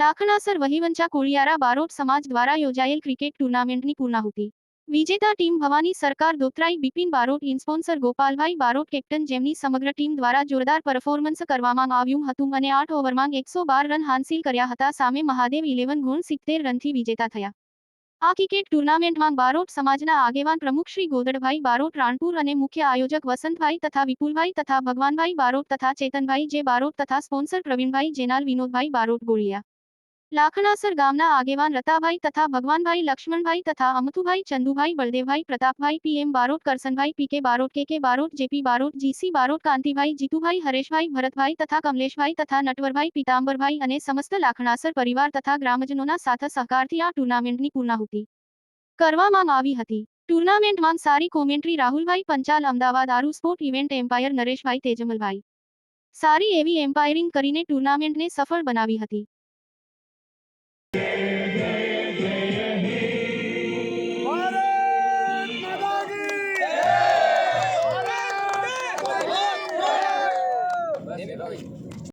લાખણાસર વહીવંચા કોળિયારા બારોટ સમાજ દ્વારા યોજાયેલ ક્રિકેટ ટુર્નામેન્ટની પૂર્ણાહુતિ. વિજેતા ટીમ ભવાની સરકાર દોતરાઈ બિપિન બારોટ, ઇન્સ્પોન્સર ગોપાલભાઈ બારોટ, કેપ્ટન જેમની સમગ્ર ટીમ દ્વારા જોરદાર પરફોર્મન્સ કરવામાં આવ્યું હતું અને આઠ ઓવરમાં એકસો બાર રન હાંસિલ કર્યા હતા. સામે મહાદેવ ઇલેવન ગુણ સિત્તેર રનથી વિજેતા થયા. આ ક્રિકેટ ટુર્નામેન્ટમાં બારોટ સમાજના આગેવાન પ્રમુખ શ્રી ગોદડભાઈ બારોટ, રાણપુર અને મુખ્ય આયોજક વસંતભાઈ તથા વિપુલભાઈ તથા ભગવાનભાઈ બારોટ તથા ચેતનભાઈ જે બારોટ તથા સ્પોન્સર પ્રવીણભાઈ જેનાલ વિનોદભાઈ બારોટ ગોળિયા. લાખણાસર ગામના આગેવાન રતાભાઈ તથા ભગવાનભાઈ લક્ષ્મણભાઈ તથા Amthubhai Chandubhai, Baldevbhai Pratapbhai, PM Barot, Karsanbhai PK Barot, K K Barot JP Barot GC Barot, Kantibhai, Jitubhai, Hareshbhai, Bharatbhai તથા કમલેશભાઈ તથા નટવરભાઈ, પીતાંબરભાઈ અને સમસ્ત લાખણાસર પરિવાર તથા ગ્રામજનોના સાથે સહકારથી આ ટુર્નામેન્ટની પૂર્ણાહુતિ કરવામાં આવી હતી. ટુર્નામેન્ટમાં સારી commentary Rahulbhai Panchal, Ahmedabad Aaru sport event umpire Nareshbhai Tejmalbhai. સારી એવી એમ્પાયરિંગ કરીને ટુર્નામેન્ટને સફળ બનાવી હતી. 你别着急